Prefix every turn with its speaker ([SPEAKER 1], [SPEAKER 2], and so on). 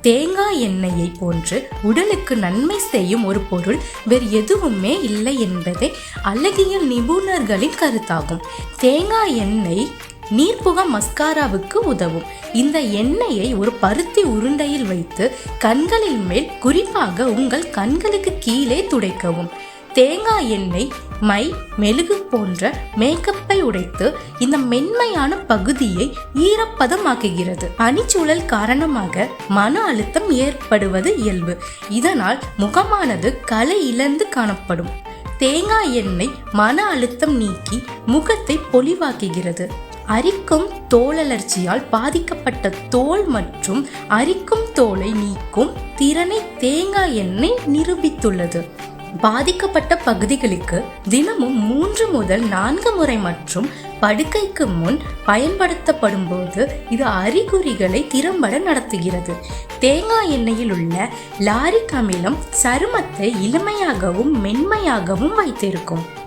[SPEAKER 1] தேங்காய் எண்ணெயை போன்று உடலுக்கு நன்மை செய்யும் ஒரு பொருள் வேறு எதுவுமே இல்லை என்பதே அழகியல் நிபுணர்களின் கருத்தாகும். தேங்காய் எண்ணெய் நீர்ப்புக மஸ்காராவுக்கு உதவும். இந்த எண்ணெயை ஒரு பருத்தி உருண்டையில் வைத்து கண்களின் மேல் குறிப்பாக உங்கள் கண்களுக்கு கீழே துடைக்கவும். தேங்காய் எண்ணெய் மை மெழுகு போன்ற மேக்கப்பை உடைத்து இந்த மென்மையான பகுதியை ஈரப்பதமாக்குகிறது. பனிச்சூழல் காரணமாக மன அழுத்தம் ஏற்படுவது இயல்பு. இதனால் முகமானது கலை இழந்து காணப்படும். தேங்காய் எண்ணெய் மன அழுத்தம் நீக்கி முகத்தை பொலிவாக்குகிறது. அரிக்கும் தோலலர்ச்சியால் பாதிக்கப்பட்ட தோல் மற்றும் அரிக்கும் தோலை நீக்கும் திறனை தேங்காய் எண்ணெய் நிரூபித்துள்ளது. பாதிக்கப்பட்ட பகுதிகளுக்கு தினமும் மூன்று முதல் நான்கு முறை மற்றும் படுக்கைக்கு முன் பயன்படுத்தப்படும் போது இது அறிகுறிகளை திறம்பட நடத்துகிறது. தேங்காய் எண்ணெயில் உள்ள லாரிக் அமிலம் சருமத்தை இளமையாகவும் மென்மையாகவும் வைத்திருக்கும்.